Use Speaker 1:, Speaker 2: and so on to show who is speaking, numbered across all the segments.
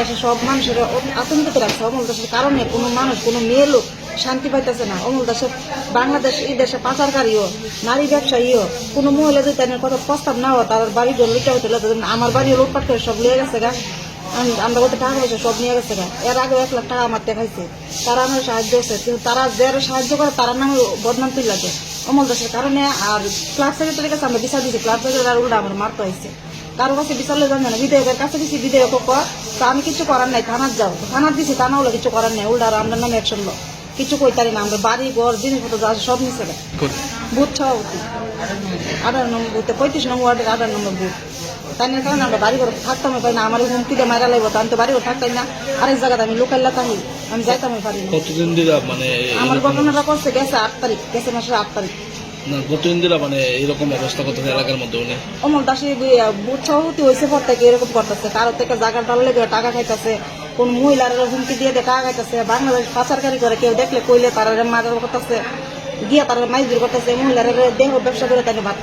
Speaker 1: দেশে সব মানুষের আতঙ্কিত রাখছে অমল দেশের কারণে কোনো মানুষ, কোনো মেয়ে লোক শান্তি পাইতেছে না। অমল দেশে বাংলাদেশ, এই দেশে পাচারকারীও, নারী ব্যবসায়ীও, কোনো মহিলা যদি তাদের কথা প্রস্তাব না হয়, তার বাড়ি ঘর লুটা হতে আমার বাড়ি লুটপাট করে সব লিয়ে গেছে গা। আমরা বলতে টাকা পয়সা সব নিয়ে গেছে গা। এর আগে এক লাখ টাকা আমার দেখাইছে। তারা আমার সাহায্য করছে। কিন্তু তারা যারা সাহায্য করে, তারা নামে বদনাম তুই লাগে অমল দাসের কারণে আর ক্লাব সেক্রেটারির কাছে আমরা বিচার দিয়েছি। ক্লাব সেক্রেটারি আর উল্টা আমার মারতে হয়েছে। কারও কাছে বিচারলে জানি না বিধেয়কের কাছে দিছি বিধেয়ক তা আমি কিছু করার নাই থানার যাও। থানার দিছি থানা হলে কিছু করার নাই উল্টা আর আমরা নামে একশন লোক কিছু কইতারি না আমরা বাড়ি ঘর জিনিসপত্র যা সব নিচে বুথ সভাপতি। আঠারো নম্বর বুথে পঁয়ত্রিশ নম্বর ওয়ার্ডের আঠারো নম্বর বুথ। তাই না কারণে আমরা বাড়ি ঘর থাকতাম পাই না আমার হুমকি দিয়ে মারা লাগবো আমি তো বাড়ি ঘর থাকতাম না। আরেক জায়গাতে আমি লোকাল্লা থাকি আমি যাইতাম পারি না
Speaker 2: কতদিন দিলা মানে
Speaker 1: আমার ঘটনাটা করছে গেছে আট তারিখ গেছে মাসের আট তারিখ।
Speaker 2: না কতদিন দিলা মানে এরকম অবস্থা করতেছে এলাকার মধ্যে উনি
Speaker 1: অমল দাসী বুথ সভাপতি হয়েছে পর থেকে এরকম করতেছে। কারও থেকে জায়গা ডাললে করে টাকা খাইতেছে। কোন মহিলার হুমকি দিয়ে দিয়ে টাকা খাইতেছে। বাংলাদেশ পাচারকারী করে কেউ দেখলে কইলে তারা মাদার করতেছে গিয়া তারা মাইজুর করতেছে। মহিলার দেহ ব্যবসা করে তাই ভাত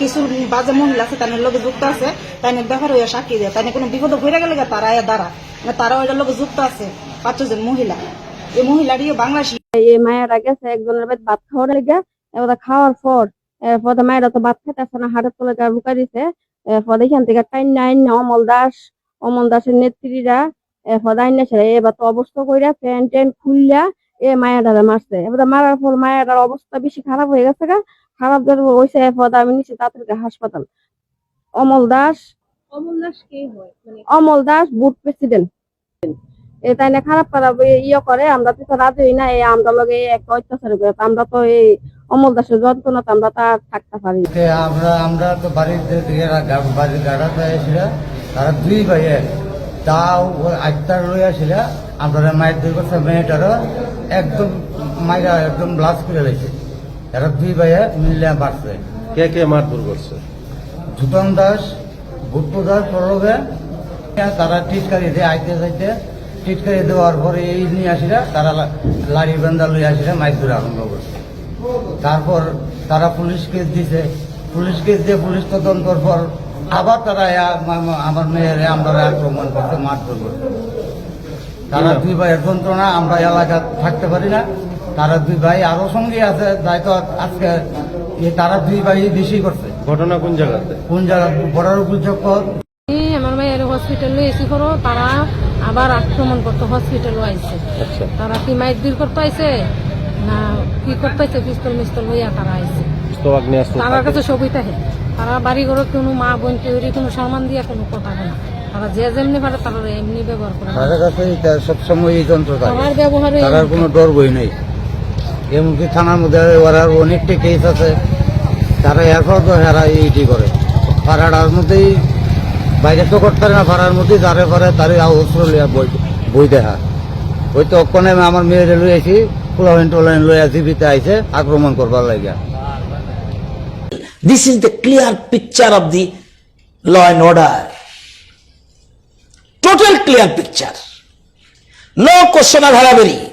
Speaker 1: কিছু বাজে মহিলা আছে তাই লোকে যুক্ত আছে তাই ব্যাপার হইয়া সাক্ষী দেয়। তাই কোনো বিপদ ঘুরে গেলে তারা এর দ্বারা না তারা ওইটার লোকে যুক্ত আছে পাঁচজন মহিলা। এই মহিলাটিও বাংলাদেশি।
Speaker 3: এই মায়েরা গেছে একজনের ভাত খাওয়ার লেগে এবার খাওয়ার পর এরপর মায়েরা তো ভাত খেতেছে না হাটের তলে গা লুকাই দিছে। এরপর এখান থেকে টাইন নাইন অমল দাস অমল দাসের নেত্রীরা এরপর আইন ছেড়ে এবার তো অবস্থা কইরা প্যান্ট ট্যান্ট খুললা এ মায়েরারে মারছে। এবার মারার পর মায়েরার অবস্থা বেশি খারাপ হয়ে গেছে গা। খারাপ ধরে হয়েছে এরপর আমি নিচে তাড়াতাড়ি হাসপাতাল। অমল দাস
Speaker 4: অমল দাস কে হয়? মানে
Speaker 3: অমল দাস বুথ প্রেসিডেন্ট। তাই না খারাপ খারাপ ইয়ে করে আমরা তো রাজি হই না এই আমরা লগে এক অত্যাচার করে আমরা তো এই অমল দাসের যন্ত্রণা তো আমরা তা থাকতে পারি
Speaker 5: আমরা আমরা তো বাড়ির দিকে বাড়ির গাড়াতে এসেছিল তারা দুই ভাইয়ে তাও আটটার লই আসছিল আমরা মায়ের দুই করছে মেয়েটারও একদম মায়েরা একদম ব্লাস করে লেছে এরা দুই ভাইয়ে মিলে বাড়ছে
Speaker 6: কে কে মারধর করছে?
Speaker 5: ধুতন দাস ভুট্টু দাস প্রলোভে তারা টিটকারি দিয়ে আইতে যাইতে। টিটকারি দেওয়ার পরে এই নিয়ে আসিরা তারা লা- লাড়ি বেন্দা লই আসিরা মাইক ধরে আরম্ভ করছে তারপর তারা পুলিশ কেস দিছে। পুলিশ কেস দিয়ে পুলিশ তদন্তর পর আবার তারা আমার মেয়ের আমরা আক্রমণ করতে মারধর করছে তারা দুই ভাইয়ের যন্ত্রণা আমরা এলাকা থাকতে পারি না। তারা দুই ভাই আরও সঙ্গে আছে দায়িত্ব আজকে তারা দুই ভাই বেশি করছে।
Speaker 6: ঘটনা কোন জায়গাতে?
Speaker 5: কোন জায়গা? চক্কর
Speaker 4: এই আমার মায়ের হসপিটালে এসে করো তারা আবার আক্রমণ করতে হসপিটাল আইছে
Speaker 6: আচ্ছা।
Speaker 4: তারা কি মাইক দূর করতে আইছে? না কি করতে আইছে? পিস্তল মিস্তল হইয়া তারা আইছে।
Speaker 6: তো
Speaker 4: তারার কাছে সবই থাকে তারা বাড়ি ঘরে কোনো মা বোন কেউ কোনো সম্মান দিয়ে কোনো কথা না। তারা যে যেমনি পারে তারা এমনি ব্যবহার করে
Speaker 5: তাদের কাছে সবসময় এই যন্ত্র থাকে।
Speaker 4: আমার ব্যবহারে
Speaker 5: তার কোনো ডর বই নেই। এমনকি থানার মধ্যে ওরা অনেকটা কেস আছে। তারা এরপর তো হেরা এইটি করে। পাড়াটার মধ্যেই বাইরে তো করতে না পাড়ার মধ্যেই তারে পারে তারে অস্ত্র লিয়া বই বই দেখা ওই তো অক্ষণে আমার মেয়েরে লই আইছি পোলাইন টোলাইন লই জীবিতে আইছে আক্রমণ করবার লাগিয়া
Speaker 7: This is the clear picture of the law and order. Total clear picture. No question of hurry.